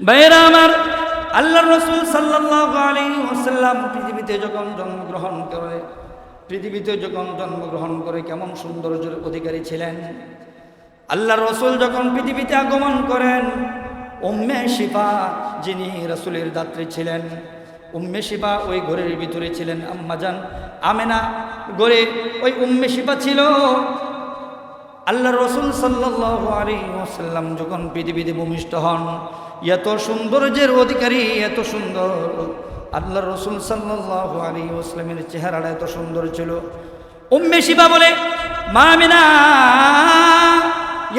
ভাইয়েরা আমার আল্লাহ রসুল সাল্লাহ আলী পৃথিবীতে যখন জন্মগ্রহণ করে, পৃথিবীতে যখন জন্মগ্রহণ করে কেমন সৌন্দর্যের অধিকারী ছিলেন? আল্লাহ রসুল যখন পৃথিবীতে আগমন করেন, উম্মে শিফা যিনি রসুলের দাত্রী ছিলেন, উম্মে শিফা ওই ঘরের ভিতরে ছিলেন। আম্মাজান আমেনা গড়ে ওই উম্মে শিফা ছিল। আল্লাহ রসুল সাল্লাহ যখন পৃথিবীতে ভূমিষ্ঠ হন, এত সৌন্দর্যের অধিকারী, এত সুন্দর। আল্লাহ রসুল সাল্লাহ আলী ওসলামের চেহারাটা এত সুন্দর ছিল। উম্মে শিবা বলে মামিনা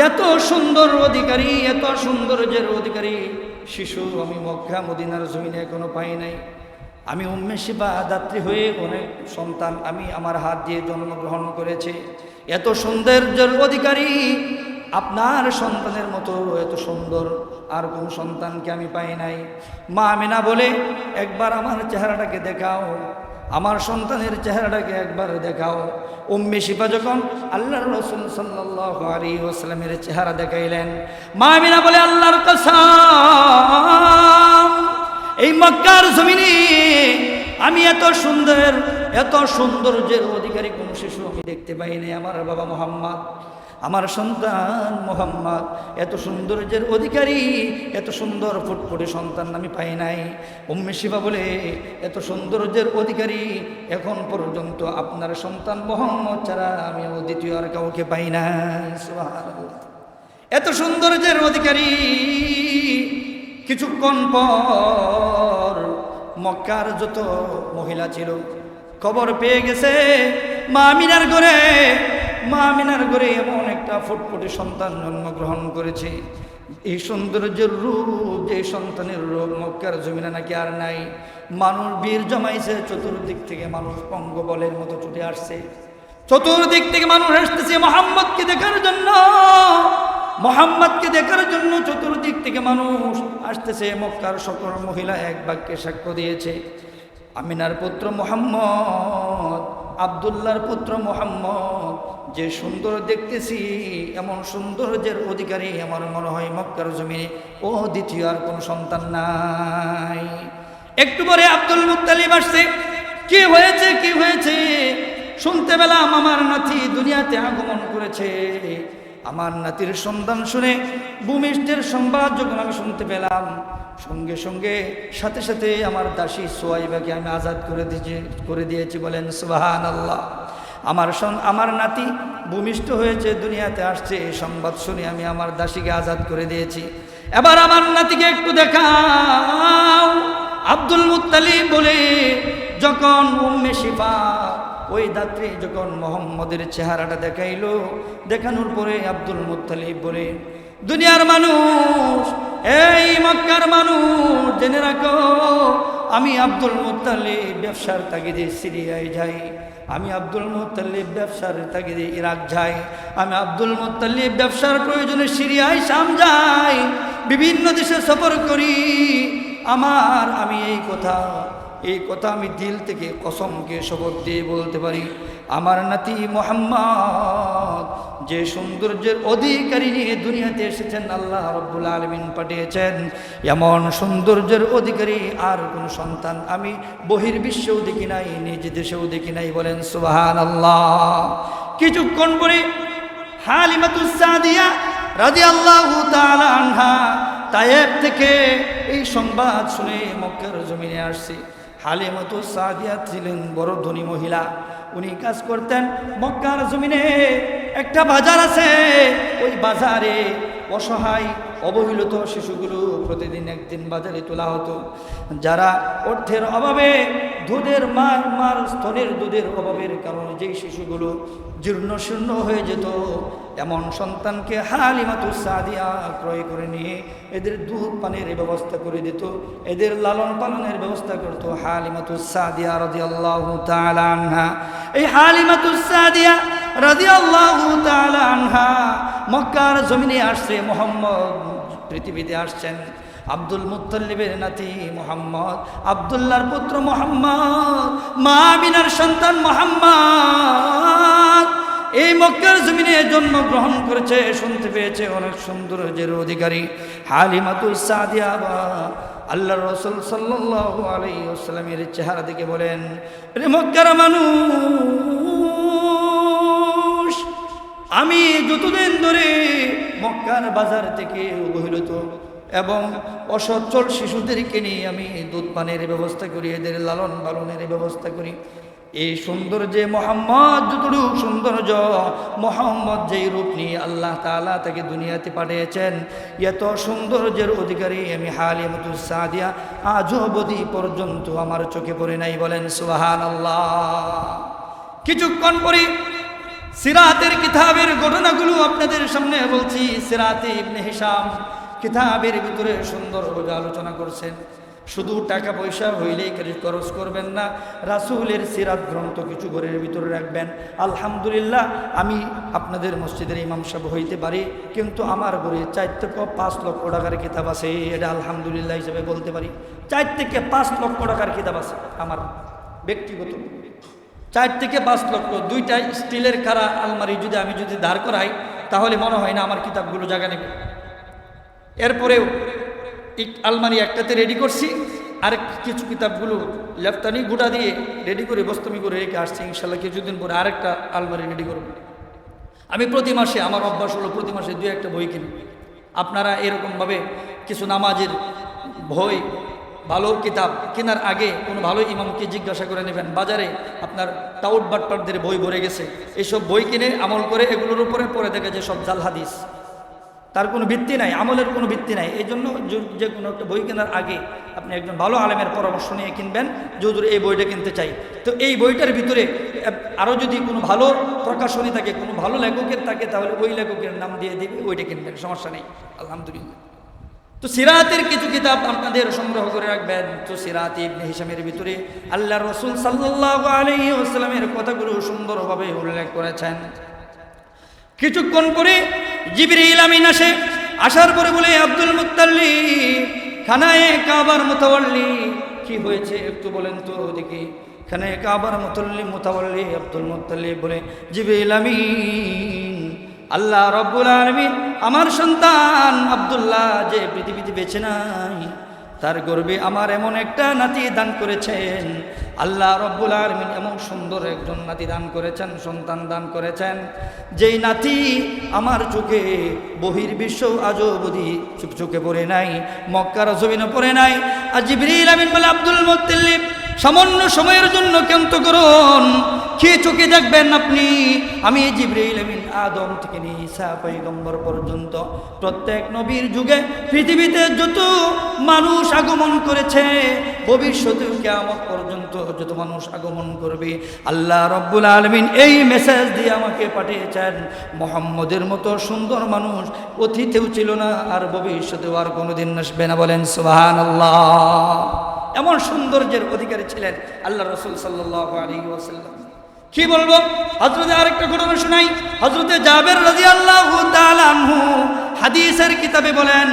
এত সুন্দর অধিকারী, এত সৌন্দর্যের অধিকারী। শিশু, আমি মক্কা, মদিনার জমিনে এখনও পাই নাই। আমি উম্মে শিবা, দাত্রী হয়ে অনেক সন্তান আমি আমার হাত দিয়ে জন্মগ্রহণ করেছি। এত সৌন্দর্যের অধিকারী, আপনার সন্তানের মতো এত সুন্দর, আর কোন সন্তানকে আমি পাই নাই। মা আমিনা বলে, একবার আমার চেহারাটাকে দেখাও, আমার সন্তানের চেহারাটাকে একবার দেখাও। উম্মে শিফা যখন আল্লাহর রসুল সাল্লাহ আলী ওসলামের চেহারা দেখাইলেন, মা আমিনা বলে, আল্লাহর কসম, এই মক্কার জমিনে আমি এত সুন্দর এত সৌন্দর্যের অধিকারী কোন শিশু আমি দেখতে পাইনি আমার বাবা মোহাম্মদ, আমার সন্তান মোহাম্মদ, এত সৌন্দর্যের অধিকারী, এত সুন্দর ফুটফুটে সন্তান আমি পাই নাই। উম্মে শিবা বলে, এত সৌন্দর্যের অধিকারী এখন পর্যন্ত আপনার সন্তান মোহাম্মদ ছাড়া আমি দ্বিতীয় আর কাউকে পাই না। এত সৌন্দর্যের অধিকারী কিছুক্ষণ পর মক্কার যত মহিলা ছিল খবর পেয়ে গেছে, মা মিনার ঘরে। মা মিনার ঘরে এমন একটা ফুটফুটে সন্তান জন্মগ্রহণ করেছে। এই সৌন্দর্যের রূপ, যে সন্তানের রূপ মক্কার জমিনে নাকি আর নাই। মানুষ বীর জমাইছে, চতুর্দিক থেকে মানুষ পঙ্গবলের মতো ছুটে আসছে। চতুর্দিক থেকে মানুষ আসতেছে মোহাম্মদকে দেখার জন্য। মোহাম্মদকে দেখার জন্য চতুর্দিক থেকে মানুষ আসতেছে মক্কার সকল মহিলা এক বাক্যে সাক্ষ্য দিয়েছে। আমিনার পুত্র মোহাম্মদ আবদুল্লার পুত্র মোহাম্মদ, যে সুন্দর দেখতেছি, এমন সৌন্দর্যের অধিকারী, আমার মনে হয় মক্কার জমিনে ও দ্বিতীয় আর কোনো সন্তান নাই। একটু পরে আব্দুল মুত্তালিব আসছে। কি হয়েছে কি হয়েছে? শুনতে পেলাম আমার নাতি দুনিয়াতে আগমন করেছে। আমার নাতির সন্ধান শুনে ভূমিষ্ঠের সংবাদ যখন আমি শুনতে পেলাম, সঙ্গে সঙ্গে সাথে সাথে আমার দাসী সোয়াইবাকে আমি আজাদ করে দিয়েছি করে দিয়েছি বলেন সুবাহান আল্লাহ আমার সন, আমার নাতি ভূমিষ্ঠ হয়েছে, দুনিয়াতে আসছে, এই সংবাদ শুনে আমি আমার দাসীকে আজাদ করে দিয়েছি। এবার আমার নাতিকে একটু দেখাও। আব্দুল মুত্তালিব বলে, যখন উম্মে শিফা ওই দাত্রী যখন মোহাম্মদের চেহারাটা দেখাইলো, দেখানোর পরে আব্দুল মুত্তালিব বলে, দুনিয়ার মানুষ, এই মক্কার মানুষ, জেনে রাখো, আমি আব্দুল মুত্তালিব ব্যবসার তাগিদে সিরিয়ায় যাই, আমি আব্দুল মুত্তালিব ব্যবসার তাগিদে ইরাক যাই, আমি আব্দুল মুত্তালিব ব্যবসার প্রয়োজনে সিরিয়ায় শাম যাই, বিভিন্ন দেশে সফর করি, আমার, আমি এই কথা এই কথা আমি দিল থেকে কসমকে শপথ দিয়ে বলতে পারি। আমার নাতি মোহাম্মদ যে সৌন্দর্যের অধিকারী নিয়ে দুনিয়াতে এসেছেন, আল্লাহ রব্বুল আলমিন পাঠিয়েছেন। এমন সৌন্দর্যের অধিকারী আর কোন সন্তান আমি বহির্বিশ্বেও দেখি নাই, নিজ দেশেও দেখি নাই বলেন সুবাহান আল্লাহ কিছুক্ষণ পরে হালিমাতুসাদিয়া রাজি আল্লাহ আনহা থেকে এই সংবাদ শুনে মক্কার জমিনে আসছে। হালিমাতু সাদিয়া ছিলেন বড় ধনী মহিলা। উনি কাজ করতেন মক্কার জমিনে। একটা বাজার আছে, ওই বাজারে অসহায়, অবহেলিত শিশুগুলো প্রতিদিন একদিন বাজারে তোলা হতো। যারা অর্থের অভাবে দুধের মার মার, স্তনের দুধের অভাবের কারণে যেই শিশুগুলো জীর্ণ শূন্য হয়ে যেত, এমন সন্তানকে হালি হালিমাতু সাদিয়া ক্রয় করে নিয়ে এদের দুধ পানের ব্যবস্থা করে দিত, এদের লালন পালনের ব্যবস্থা করত হালিমাতু সাদিয়া রাজি আল্লাহ এই হালিমাতু সাদিয়া রাজি আল্লাহ আনহা, মক্কার জমিনে আসছে মোহাম্মদ, পৃথিবীতে আসছেন আব্দুল মুত্তালিবের নাতি মোহাম্মদ, আবদুল্লাহর পুত্র মোহাম্মদ, মা বিনার সন্তান মোহাম্মদ। এই মক্কার জমিনে জন্মগ্রহণ করেছে, শুনতে পেয়েছে অনেক সৌন্দর্যের অধিকারী হালিমাতুল সাদিয়া বা আল্লাহ রসুল সাল্লাল্লাহু আলাইহি ওয়াসাল্লামের চেহারা দিকে বলেন, রে মক্কার মানুষ আমি যতদিন ধরে মক্কার বাজার থেকে অবহেলিত এবং অসচ্ছল শিশুদেরকে নিয়ে আমি দুধ পানের ব্যবস্থা করি, এদের লালন পালনের ব্যবস্থা করি, এই সৌন্দর্যে মোহাম্মদ যতটুকু সৌন্দর্য, মোহাম্মদ যেই রূপ নিয়ে আল্লাহ তাআলা তাকে দুনিয়াতে পাঠিয়েছেন, এত সৌন্দর্যের অধিকারী আমি হালিমাতুল সাদিয়া আজও অবধি পর্যন্ত আমার চোখে পড়ে নাই বলেন সুবাহান আল্লাহ কিছুক্ষণ পরে সিরাতের কিতাবের ঘটনাগুলো আপনাদের সামনে বলছি। সিরাতে ইবনে হিসাম কিতাবের ভিতরে সুন্দরভাবে আলোচনা করছেন। শুধু টাকা পয়সা হইলেই খরচ করবেন না, রাসুলের সিরাত গ্রন্থ কিছু ঘরের ভিতরে রাখবেন। আলহামদুলিল্লাহ, আমি আপনাদের মসজিদের ইমাম সাহেব হইতে পারি, কিন্তু আমার ঘরে চার থেকে পাঁচ লক্ষ টাকার কিতাব আছে, এটা আলহামদুলিল্লাহ হিসেবে বলতে পারি। চার থেকে পাঁচ লক্ষ টাকার কিতাব আছে আমার ব্যক্তিগত। চার থেকে পাঁচ লক্ষ দুইটা স্টিলের খারা আলমারি যদি আমি যদি দাঁড় করাই, তাহলে মনে হয় না আমার কিতাবগুলো জায়গা নেবে। এরপরেও আলমারি একটাতে রেডি করছি আর কিছু কিতাবগুলো লেফতানি গুটা দিয়ে রেডি করে বস্তমি করে রেখে আসছি, ইনশাল্লাহ কিছুদিন পরে আরেকটা আলমারি রেডি করব। আমি প্রতি মাসে, আমার অভ্যাস হলো প্রতি মাসে দু একটা বই কিনি। আপনারা এরকমভাবে কিছু নামাজের বই ভালো কিতাব কেনার আগে কোনো ভালো ইমামকে জিজ্ঞাসা করে নেবেন। বাজারে আপনার টাউট বাটপাটদের বই ভরে গেছে। এসব বই কিনে আমল করে এগুলোর উপরে পরে দেখে যে সব জাল হাদিস। তার কোনো ভিত্তি নাই, আমলের কোনো ভিত্তি নাই। এই জন্য যে- কোনো একটা বই কেনার আগে আপনি একজন ভালো আলেমের পরামর্শ নিয়ে কিনবেন যদুর এই বইটা কিনতে চাই। তো এই বইটার ভিতরে আরও যদি কোনো ভালো প্রকাশনী থাকে, কোনো ভালো লেখকের থাকে, তাহলে ওই লেখকের নাম দিয়ে দিবে, ওইটা কিনবেন, সমস্যা নেই। আলহামদুলিল্লাহ। তো সিরাতের কিছু কিতাব আপনাদের সংগ্রহ করে রাখবেন। তো সিরাত ইবনে হিসামের ভিতরে আল্লাহ রসুল সাল্লাল্লাহু আলাইহি ওয়াসাল্লামের কথাগুলো সুন্দরভাবে উল্লেখ করেছেন। কিছুক্ষণ পরে জিবরিল আমিন আসে। আসার পরে বলে, আব্দুল মুত্তাল্লি খানায় কাবার মোতাওয়াল্লি। কি হয়েছে একটু বলেন তো ওদিকে। খানায় কাবার মোতাল্লি মোতাওয়াল্লি। আব্দুল মুত্তাল্লি বলে, জিবরিল আমিন আল্লাহ রব্বুল আলমিন আমার সন্তান আব্দুল্লাহ যে পৃথিবীতে বেছে নাই, তার গর্বে আমার এমন একটা নাতি দান করেছেন। আল্লাহ রব্বুল আলমিন এমন সুন্দর একজন নাতি দান করেছেন, সন্তান দান করেছেন, যেই নাতি আমার চোখে বহির বিশ্ব আজও অবধি চুপ চোখে পড়ে নাই, মক্কার জমিনে পড়ে নাই। আর জিবরিল আমিন বলে, আব্দুল মুত্তালিব, সামান্য সময়ের জন্য কেন্ত করুন। কি চোখে দেখবেন আপনি, আমি জিব্রাইল আমিন আদম থেকে নিয়ে ঈসা পৈগম্বর পর্যন্ত প্রত্যেক নবীর যুগে পৃথিবীতে যত মানুষ আগমন করেছে, ভবিষ্যতেও কেমন পর্যন্ত যত মানুষ আগমন করবে, আল্লাহ রব্বুল আলমিন এই মেসেজ দিয়ে আমাকে পাঠিয়েছেন। মোহাম্মদের মতো সুন্দর মানুষ অতীতেও ছিল না, আর ভবিষ্যতেও আর কোনোদিন আসবে না বলেন সুবাহান আল্লাহ এমন সৌন্দর্যের অধিকারী ছিলেন আল্লাহ রসুল সাল্লাহ আলী ওয়াসাল্লাম। কি বলব? হজরতে আরেকটা ঘটনা শোনাই। হজরতে জাবের রাজি আল্লাহ হাদিসের কিতাবে বলেন,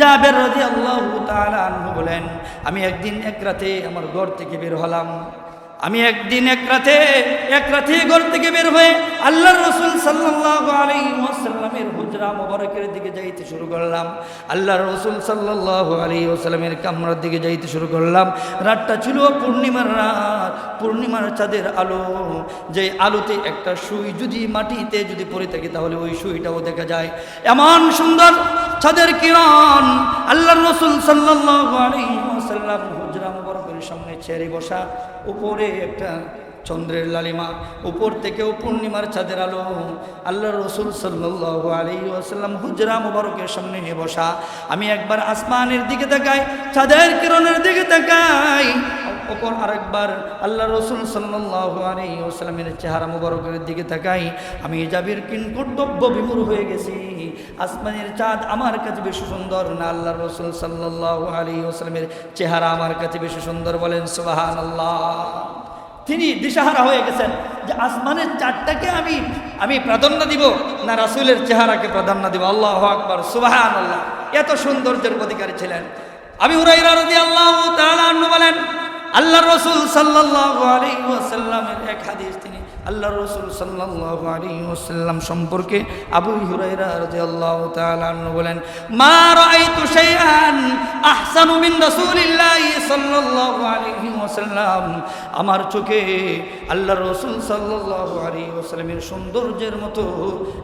জাবের রাজি আল্লাহ বলেন, আমি একদিন এক রাতে আমার ঘর থেকে বের হলাম। আমি একদিন এক রাতে এক রাতে ঘর থেকে বের হয়ে আল্লাহ রসুল সাল্লাহ হুজরা মোবারকের দিকে যাইতে শুরু করলাম। আল্লাহ রসুল সাল্লাহ আলী ওসালামের কামরার দিকে যাইতে শুরু করলাম। রাতটা ছিল পূর্ণিমার রাত, পূর্ণিমার চাঁদের আলো। যে আলোতে একটা সুই যদি মাটিতে যদি পড়ে থাকে, তাহলে ওই সুইটাও দেখা যায়। এমন সুন্দর চাঁদের কিরণ আল্লাহ রসুল সাল্লাহ আলী ওসাল্লাম সামনে ছেড়ে বসা, উপরে একটা চন্দ্রের লালিমা, উপর থেকেও পূর্ণিমার চাঁদের আলো। আল্লাহ রসুল সাল্লাহ আলী আসাল্লাম হুজরা মুবারকের সামনে নিয়ে বসা। আমি একবার আসমানের দিকে তাকাই, চাঁদের কিরণের দিকে তাকাই। অপর আরেকবার আল্লাহ রসুল সাল্লাহ চেহারা মুবারকের দিকে তাকাই। আমি জাবির কিন কর্তব্য বিমূর হয়ে গেছি। আসমানের চাঁদ আমার কাছে বেশি সুন্দর না আল্লাহ রসুল সাল্লাহ আলী ওসালামের চেহারা আমার কাছে বেশি সুন্দর বলেন সুবাহান আল্লাহ তিনি দিশাহারা হয়ে গেছেন যে আসমানের চারটাকে আমি আমি প্রাধান্য দিব না রাসুলের চেহারাকে প্রাধান্য দিব? আল্লাহ আকবর সুবাহান আল্লাহ এত সৌন্দর্যের অধিকারী ছিলেন। আমি হুরাইরা রদি আল্লাহ বলেন আল্লাহ রসুল সাল্লাল্লাহু আলাইহি এক হাদিস, তিনি আল্লাহ রসুল আলাইহি সম্পর্কে আবু আনহু বলেন আমার চোখে আল্লাহ রসুল সাল্লাল্লাহু সৌন্দর্যের মতো,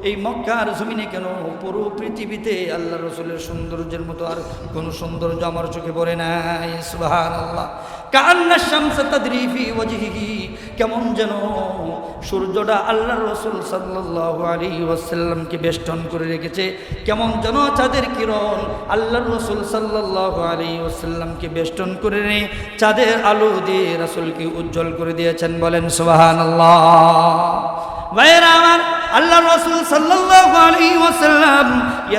এই মক্কার জমিনে কেন পুরো পৃথিবীতে আল্লাহ রসুলের সৌন্দর্যের মতো আর কোনো সৌন্দর্য আমার চোখে পড়ে নাই? সুবহানাল্লাহ। কান্না শামসা তাদরিফি ওয়াজহিহি, কেমন যেন সূর্যটা আল্লাহ রসুল সাল্লাল্লাহু আলাইহি ওয়াসাল্লামকে বেষ্টন করে রেখেছে, কেমন যেন চাঁদের কিরণ আল্লাহ রসুল সাল্লাল্লাহু আলাইহি ওয়াসাল্লামকে বেষ্টন করে নিয়ে চাঁদের আলো দিয়ে রাসূলকে উজ্জ্বল করে দিয়েছেন, বলেন সুবহানাল্লাহ। ভাইয়েরা আমার আল্লাহ রসুল সাল্লাল্লাহু আলাইহি ওয়াসাল্লাম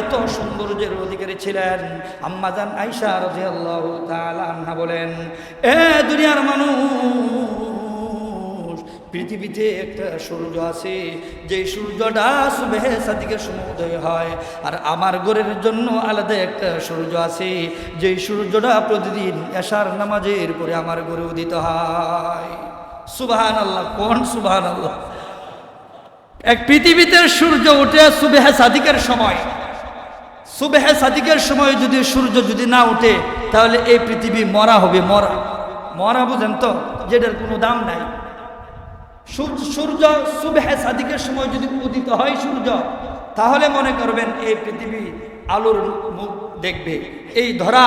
এত সৌন্দর্যের অধিকারী ছিলেন। আম্মাজান আইসা রাদিয়াল্লাহু তাআলা আনহা বলেন, এ দুনিয়ার মানুষ, পৃথিবীতে একটা সূর্য আছে যে সূর্যটা সুবেহে সাদিকের সময় উদয় হয়, আর আমার ঘরের জন্য আলাদা একটা সূর্য আছে যে সূর্যটা প্রতিদিন এশার নামাজের পরে আমার ঘরে উদিত হয়। সুবাহান আল্লাহ কোন সুবাহান আল্লাহ এক পৃথিবীতে সূর্য উঠে সুবেহে সাদিকের সময়। সুবেহে সাদিকের সময় যদি সূর্য যদি না উঠে, তাহলে এই পৃথিবী মরা হবে, মরা। মরা বুঝেন তো, যেটার কোনো দাম নাই। সূর্য সূর্য সুবেহে সাদিকের সময় যদি উদিত হয় সূর্য, তাহলে মনে করবেন এই পৃথিবী আলোর মুখ দেখবে, এই ধরা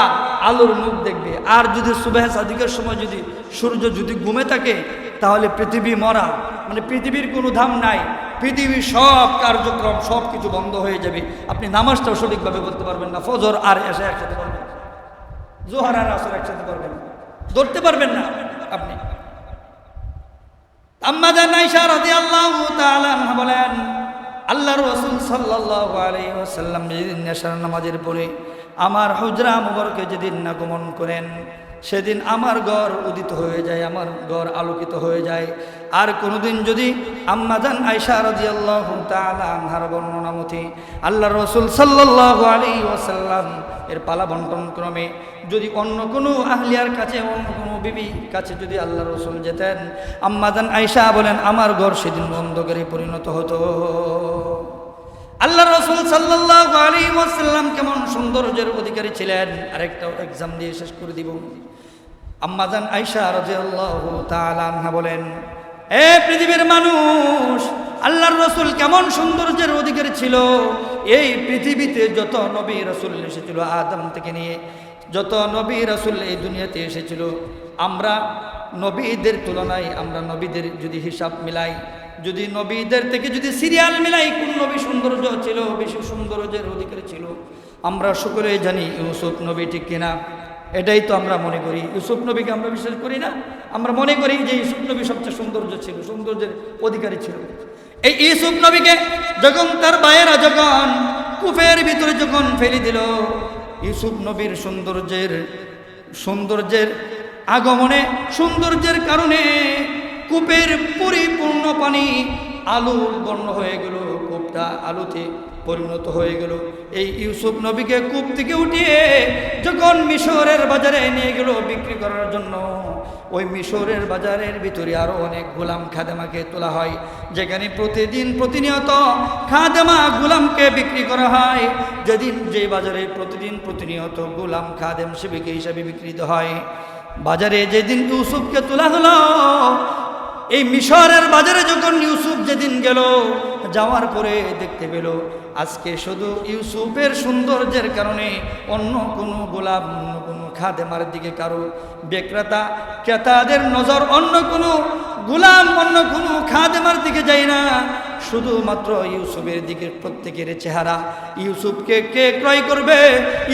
আলোর মুখ দেখবে। আর যদি সুবেহে সাদিকের সময় যদি সূর্য যদি ঘুমে থাকে, তাহলে পৃথিবী মরা। মানে পৃথিবীর কোনো ধাম নাই। পৃথিবীর সব কার্যক্রম, সব কিছু বন্ধ হয়ে যাবে। আপনি নামাজটাও সঠিকভাবে বলতে পারবেন না, ফজর আর এসে একসাথে পারবেন জোহার আর আসর একসাথে পারবেন ধরতে পারবেন না আপনি। আয়েশা রাদিয়াল্লাহু তাআলা আনহা বলেন আল্লাহ রাসূল যেদিন নেশার নামাজের পরে আমার হুজরা মুবারকে যেদিন আগমন করেন, সেদিন আমার ঘর উদিত হয়ে যায়, আমার ঘর আলোকিত হয়ে যায়। আর কোনোদিন যদি আম্মাজান আয়সা রাদিয়াল্লাহু তাআলা আনহার বর্ণনা মতে আল্লাহ রসুল সাল্লাল্লাহু আলাইহি ওয়াসাল্লাম এর পালা বন্টন ক্রমে যদি অন্য কোনো আহলিয়ার কাছে, অন্য কোনো বিবির কাছে যদি আল্লাহ রসুল যেতেন আম্মাজান আয়সা বলেন, আমার ঘর সেদিন অন্ধকারে পরিণত হতো। আল্লাহ রসুল সাল্লাহ আলী ওয়াসাল্লাম কেমন সৌন্দর্যের অধিকারী ছিলেন? আরেকটা এক্সাম দিয়ে শেষ করে দিব। আম্মাজান আয়সা রাদিয়াল্লাহু তাআলা আনহা বলেন এ পৃথিবীর মানুষ, আল্লাহর রসুল কেমন সৌন্দর্যের অধিকারী ছিল? এই পৃথিবীতে যত নবী রসুল এসেছিল, আদম থেকে নিয়ে, যত নবী রসুল এই দুনিয়াতে এসেছিল, আমরা নবীদের তুলনায়, আমরা নবীদের যদি হিসাব মিলাই, যদি নবীদের থেকে যদি সিরিয়াল মিলাই, কোন নবী সৌন্দর্য ছিল, বেশি সৌন্দর্যের অধিকারী ছিল? আমরা সকলেই জানি ইউসুফ নবী ঠিক কিনা? এটাই তো আমরা মনে করি। ইউসুফ নবীকে আমরা বিশ্বাস করি না। আমরা মনে করি যে ইউসুফ নবী সবচেয়ে সৌন্দর্য ছিল, সৌন্দর্যের অধিকারী ছিল। এই ইউসুফ নবীকে যখন তার বায়েরা যখন কুফের ভিতরে যখন ফেলে দিল, ইউসুফ নবীর সৌন্দর্যের সৌন্দর্যের আগমনে, সৌন্দর্যের কারণে কূপের পরিপূর্ণ পানি আলু বর্ণ হয়ে গেল। কূপটা আলুতে পরিণত হয়ে গেল। এই ইউসুফ নবীকে কূপ থেকে উঠিয়ে যখন মিশরের বাজারে নিয়ে গেল বিক্রি করার জন্য, ওই মিশরের বাজারের ভিতরে আরও অনেক গোলাম খাদেমাকে তোলা হয়, যেখানে প্রতিদিন প্রতিনিয়ত খাদেমা গোলামকে বিক্রি করা হয়। যেদিন যে বাজারে প্রতিদিন প্রতিনিয়ত গোলাম খাদেম সেবিকে হিসাবে বিক্রিত হয়। বাজারে যেদিন ইউসুফকে তোলা হলো এই মিশরের বাজারে যখন ইউসুফ যেদিন গেল, যাওয়ার পরে দেখতে পেল, আজকে শুধু ইউসুফের সৌন্দর্যের কারণে অন্য কোনো গোলাপ অন্য কোনো খাদেমার দিকে কারও বিক্রেতা, ক্রেতাদের নজর, অন্য কোনো গোলাম, অন্য কোনো খাদেমার দিকে যায় না। শুধুমাত্র ইউসুফের দিকে প্রত্যেকের চেহারা, ইউসুফকে কে ক্রয় করবে?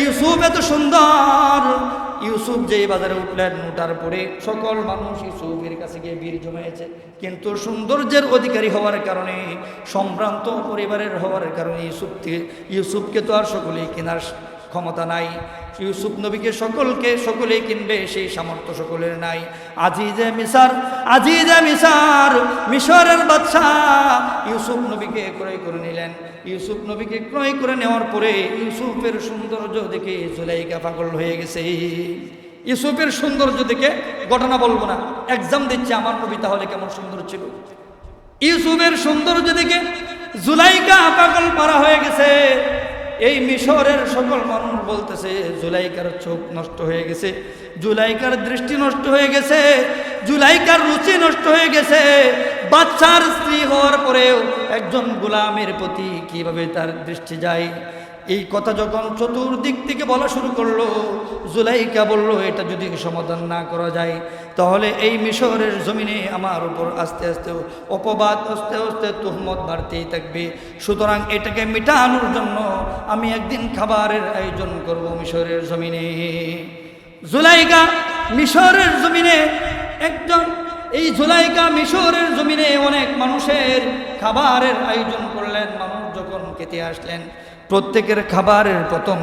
ইউসুফ এত সুন্দর। ইউসুফ যেই বাজারে উঠলেন, উঠার পরে সকল মানুষ ইউসুফের কাছে গিয়ে বীর জমেছে কিন্তু সৌন্দর্যের অধিকারী হওয়ার কারণে, সম্ভ্রান্ত পরিবারের হওয়ার কারণে ইউসুফকে ইউসুফকে তো আর সকলেই কেনার ক্ষমতা নাই। ইউসুফ নবীকে সকলকে, সকলেই কিনবে, সেই সামর্থ্য সকলের নাই। আজিজে মিসার আজিজে মিসার মিশরের বাদশাহ ইউসুফ নবীকে ক্রয় করে নিলেন। ইউসুফ নবীকে ক্রয় করে নেওয়ার পরে ইউসুফের সৌন্দর্য দেখে জুলাইকা পাগল হয়ে গেছে। ইউসুফের সৌন্দর্য দেখে, ঘটনা বলব না এক্সাম দিচ্ছে আমার নবী, তাহলে কেমন সুন্দর ছিল? ইউসুফের সৌন্দর্য দেখে জুলাইকা পাগল পারা হয়ে গেছে। এই মিশরের সকল মানুষ বলতেছে, জুলাইকার চোখ নষ্ট হয়ে গেছে, জুলাইকার দৃষ্টি নষ্ট হয়ে গেছে, জুলাইকার রুচি নষ্ট হয়ে গেছে। বাচ্চার স্ত্রী হওয়ার পরেও একজন গোলামের প্রতি কীভাবে তার দৃষ্টি যায়? এই কথা যখন চতুর্দিক থেকে বলা শুরু করল, জুলাইকা বলল, এটা যদি সমাধান না করা যায়, তাহলে এই মিশরের জমিনে আমার উপর আস্তে আস্তে অপবাদ, আস্তে আস্তে তুহমত বাড়তেই থাকবে। সুতরাং এটাকে মেটানোর জন্য আমি একদিন খাবারের আয়োজন করব মিশরের জমিনে। জুলাইকা মিশরের জমিনে একজন, এই জুলাইকা মিশরের জমিনে অনেক মানুষের খাবারের আয়োজন করলেন। মানুষ যখন খেতে আসলেন প্রত্যেকের খাবারের প্রথম